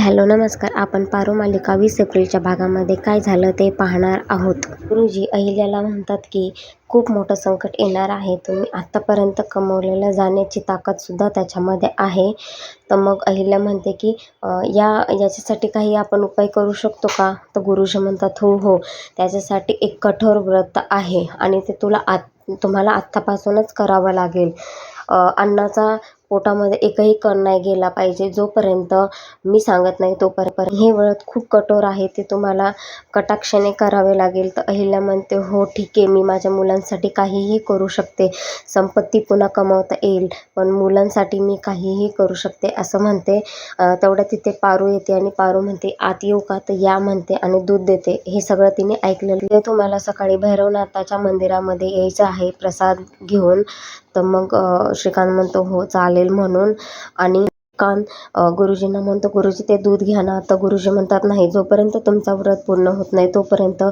Hello नमस्कार. आपण पारू मालिका वीस एप्रिलच्या भागामध्ये काय झालं ते पाहणार आहोत. गुरुजी अहिल्याला म्हणतात की खूप मोठं संकट येणार आहे. तुम्ही आत्तापर्यंत कमवलेलं जाण्याची ताकदसुद्धा त्याच्यामध्ये आहे. तर मग अहिल्या म्हणते की या याच्यासाठी काही आपण उपाय करू शकतो का? तर गुरुजी म्हणतात हो हो. त्याच्यासाठी एक कठोर व्रत आहे आणि ते तुला आत तुम्हाला आत्तापासूनच करावं लागेल. अन्नाचा पोटामध्ये एकही कण नाही गेला पाहिजे जोपर्यंत मी सांगत नाही तोपर्यंत. हे व्रत खूप कठोर आहे ते तुम्हाला कटाक्षाने करावे लागेल. तर अहिल्या म्हणते हो ठीक आहे मी माझ्या मुलांसाठी काहीही करू शकते. संपत्ती पुन्हा कमावता येईल पण मुलांसाठी मी काहीही करू शकते असं म्हणते. तेवढ्या तिथे पारू येते आणि पारू म्हणते आत येऊ का? तर या म्हणते आणि दूध देते. हे सगळं तिने ऐकलेलं. ते तुम्हाला सकाळी भैरवनाथाच्या मंदिरामध्ये यायचं आहे प्रसाद घेऊन. तर मग श्रीकांत म्हणतो हो चालेल म्हणून. आणि कान गुरुजींना म्हणतो गुरुजी ते दूध घ्या ना. तर गुरुजी म्हणतात नाही जोपर्यंत तुमचा व्रत पूर्ण होत नाही तोपर्यंत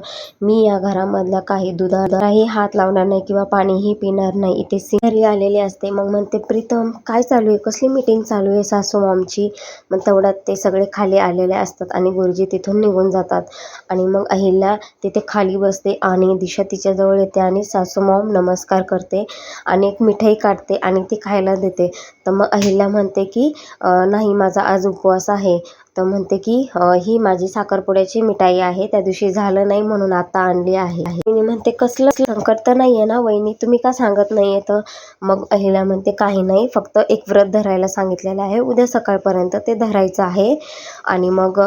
मी या घरामधल्या काही दुधालाही हात लावणार नाही किंवा पाणीही पिणार नाही. इथे सिंहरी आलेले असते. मग म्हणते प्रीतम काय चालू आहे? कसली मीटिंग चालू आहे सासू मॉमची मग तेवढ्यात ते सगळे खाली आलेले असतात आणि गुरुजी तिथून निघून जातात. आणि मग अहिल्या तिथे खाली बसते आणि दिशा तिच्याजवळ येते आणि सासू मॉम नमस्कार करते आणि एक मिठाई काढते आणि ती खायला देते. तर मग अहिल्या म्हणते की नाही माझा आज उपवास आहे. तर म्हणते की ही माझी साखरपुड्याची मिठाई आहे त्या दिवशी झालं नाही म्हणून आता आणली आहे. वहिनी म्हणते कसलं संकट तर नाही आहे ना वहिनी? तुम्ही का सांगत नाही तर मग अहिला म्हणते काही नाही फक्त एक व्रत धरायला सांगितलेलं आहे. उद्या सकाळपर्यंत ते धरायचं आहे. आणि मग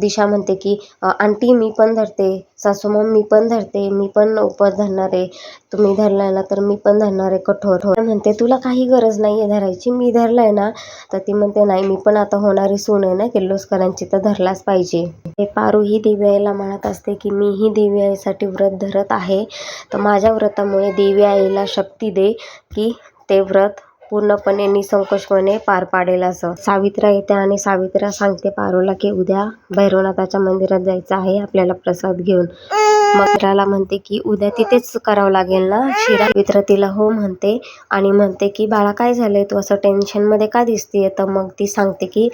दिशा म्हणते की आंटी मी पण धरते सासू मग मी पण धरते मी पण उपवास धरणार आहे. तुम्ही धरलाय ना तर मी पण धरणार आहे कठोर. हो म्हणते तुला काही गरज नाही आहे धरायची मी धरलाय ना. तर ती म्हणते नाही मी पण आता होणारी सून आहे ना किर्लोस्करांची तर धरलाच पाहिजे. ते पारू ही देवी आईला म्हणत असते की मी ही देवी आईसाठी व्रत धरत आहे. तर माझ्या व्रतामुळे देवी आईला शक्ती दे की ते व्रत पूर्णपणे निसंकोचपणे पार पाडेल असं. सावित्रा येते आणि सावित्रा सांगते पारूला की उद्या भैरवनाथाच्या मंदिरात जायचं आहे आपल्याला प्रसाद घेऊन. मग शिराला म्हणते की उद्या तिथेच करावं लागेल ना? शिरा मित्र तिला हो म्हणते आणि म्हणते की बाळा काय झालंय? तू असं टेन्शनमध्ये का दिसतीये? तर मग ती सांगते की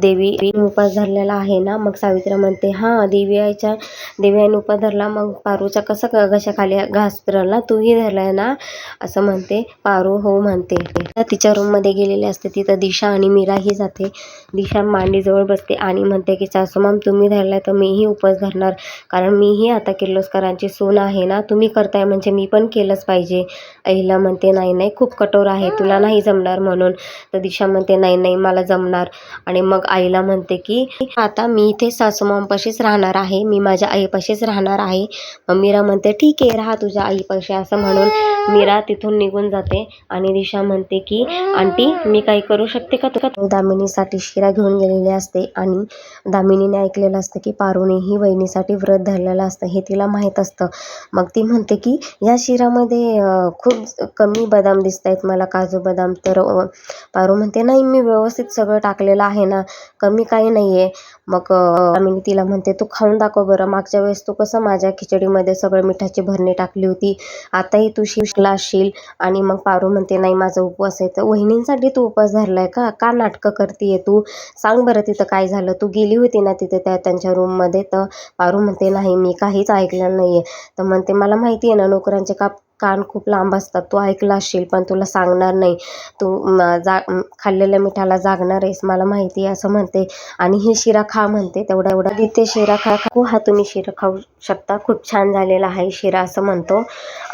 देवी उपास धरलेला आहे ना? मग सावित्रा म्हणते हां देवी आईच्या देवी आईने उपास धरला मग पारूच्या कसं घशाखाली घास फिरला तूही धरलाय ना? असं म्हणते पारू हो म्हणते. तर तिच्या रूममध्ये गेलेली असते तिथं दिशा आणि मीराही जाते. दिशा मांडीजवळ बसते आणि म्हणते की सासूमाम तुम्ही धरलाय तर मीही उपास धरणार. कारण मीही आता किर्लोस्करांची सून आहे ना तुम्ही करताय म्हणजे मी पण केलंच पाहिजे. अहिला म्हणते नाही नाही खूप कठोर आहे तुला नाही जमणार म्हणून. तर दिशा म्हणते नाही नाही मला जमणार. आणि मग आईला म्हणते की आता मी इथे सासूमांपाशीच राहणार आहे मी माझ्या आईपाशीच राहणार आहे. मग मीरा म्हणते ठीक आहे राहा तुझ्या आईपाशी असं म्हणून मीरा तिथून निघून जाते. आणि दिशा म्हणते की आंटी मी काही करू शकते का तुका दामिनीसाठी शिरा घेऊन गेलेली असते. आणि दामिनीने ऐकलेलं असतं की पारुने ही वहिनीसाठी व्रत धरलेलं असतं. हे तिला माहीत असतं. मग ती म्हणते की या शिरामध्ये खूप कमी बदाम दिसत आहेत मला काजू बदाम. तर पारू म्हणते नाही मी व्यवस्थित सगळं टाकलेलं आहे ना. कमी काही नाही आहे मग मी तिला म्हणते तू खाऊन दाखव बरं. मागच्या वेळेस तू कसं माझ्या खिचडीमध्ये सगळं मिठाची भरणी टाकली होती. आताही तू शिकला असशील. आणि मग पारू म्हणते नाही माझा उपवास आहे. तर वहिनींसाठी तू उपवास धरलाय का? का नाटकं करतीये तू? सांग बरं तिथं काय झालं. तू गेली होती ना तिथे त्या त्यांच्या रूममध्ये तर पारू म्हणते नाही मी काहीच ऐकलं नाही आहे तर म्हणते मला माहिती आहे ना नोकरांचे काप कान खूप लांब असतात. तू ऐकला असशील पण तुला सांगणार नाही. तू जा खाल्लेल्या मिठाला जागणार आहेस मला माहिती आहे असं म्हणते. आणि ही शिरा खा म्हणते तेवढा एवढा तिथे शिरा खा खा. हो, हा तुम्ही शिरा खाऊ शकता. खूप छान झालेला आहे शिरा असं म्हणतो.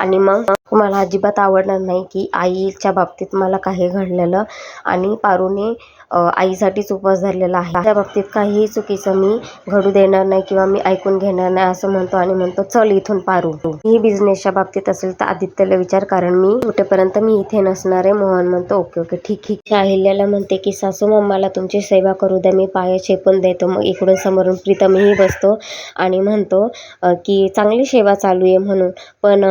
आणि मग मला अजिबात आवडणार नाही की आईच्या बाबतीत मला काही घडलेलं. आणि पारूने आईसाठीच उपवास धरलेला आहे. त्या बाबतीत काहीही चुकीचं मी घडू देणार नाही किंवा मी ऐकून घेणार नाही असं म्हणतो. आणि म्हणतो चल इथून पारू. ही बिझनेसच्या बाबतीत असेल तर आदित्यला विचार कारण मी कुठेपर्यंत मी इथे नसणार आहे. मोहन म्हणतो ओके ओके ठीक ठीक. अहिल्याला म्हणते की सासू मम्माला तुमची सेवा करू द्या मी पाया छेपून देतो. मग इकडून समोरून प्रीतमही बसतो आणि म्हणतो की चांगली सेवा चालू आहे म्हणून. पण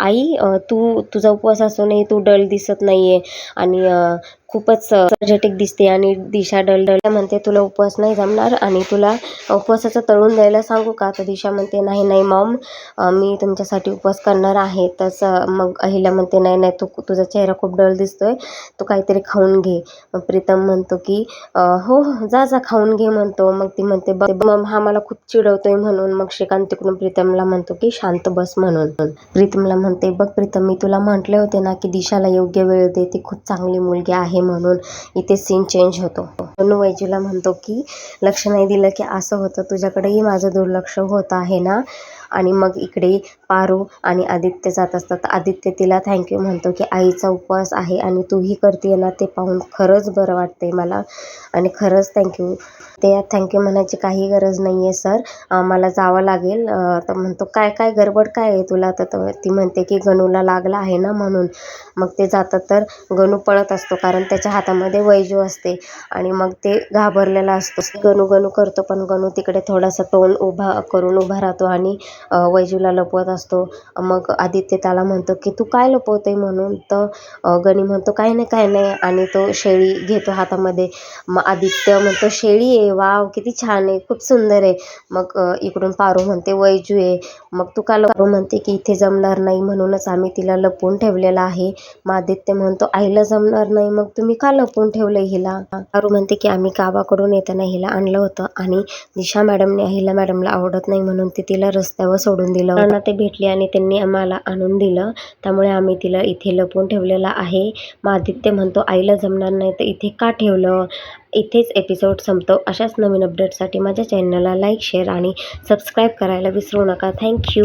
आई तू तुझा उपवास असूनही तू डल दिसत नाही आहे आणि खूपच एनर्जेटिक दिसते आणि दिशा डलडल म्हणते तुला उपवास नाही जमणार आणि तुला उपवासाचं तळून द्यायला सांगू का? तर दिशा म्हणते नाही नाही मॉम मी तुमच्यासाठी उपवास करणार आहे. तसं मग अहिल्या म्हणते नाही नाही तू तुझा चेहरा खूप डल दिसतोय तू काहीतरी खाऊन घे. मग प्रीतम म्हणतो की हो हो जा जा खाऊन घे म्हणतो. मग ती म्हणते बघ मग हा मला खूप चिडवतोय म्हणून. मग श्रीकांत तिकडून प्रीतमला म्हणतो की शांत बस म्हणून. प्रीतमला म्हणते बघ प्रीतम मी तुला म्हटले होते ना की दिशाला योग्य वेळ दे ती खूप चांगली मुलगी आहे म्हणून इथे सीन चेंज होतो. म्हणून वैजूला म्हणतो की लक्ष नाही दिलं की असं होतं. तुझ्याकडेही माझं दुर्लक्ष होत आहे ना? आणि मग इकडे पारू आणि आदित्य जात असतात. आदित्य तिला थँक्यू म्हणतो की आईचा उपवास आहे आणि तूही करते ना ते पाहून खरंच बरं वाटते मला. आणि खरंच थँक्यू ते थँक्यू म्हणायची काही गरज नाही आहे सर मला जावं लागेल. तर म्हणतो काय काय गडबड काय आहे तुला? तर ती म्हणते की गणूला लागला आहे ना म्हणून. मग ते जातात तर गणू पळत असतो कारण त्याच्या हातामध्ये वैजू असते आणि मग ते घाबरलेला असतो. गणू गणू करतो पण गणू तिकडे थोडासा तोंड उभा करून उभा राहतो आणि वैजूला लपवत असतो. मग आदित्य त्याला म्हणतो की तू काय लपवते म्हणून तर गणी म्हणतो काय नाही काय नाही. आणि तो शेळी घेतो हातामध्ये. मग आदित्य म्हणतो शेळी आहे वाव किती छान आहे खूप सुंदर आहे. मग इकडून पारू म्हणते वैजू आहे. मग तू का पारू म्हणते की इथे जमणार नाही म्हणूनच आम्ही तिला लपवून ठेवलेलं आहे. मग आदित्य म्हणतो आईला जमणार नाही मग तुम्ही का लपवून ठेवलं हिला? पारू म्हणते की आम्ही गावाकडून येताना हिला आणलं होतं आणि दिशा मॅडमने हिला मॅडमला आवडत नाही म्हणून ते तिला रस्त्यावर सोडून दिलं. त्यांना ते भेटले आणि त्यांनी आम्हाला आणून दिलं. त्यामुळे आम्ही तिला इथे लपवून ठेवलेलं आहे. मग आदित्य म्हणतो आईला जमणार नाही तर इथे का ठेवलं? इथेच एपिसोड संपतो. अशाच नवीन अपडेटसाठी माझ्या चॅनलला लाईक शेअर आणि सबस्क्राईब करायला विसरू नका. थँक्यू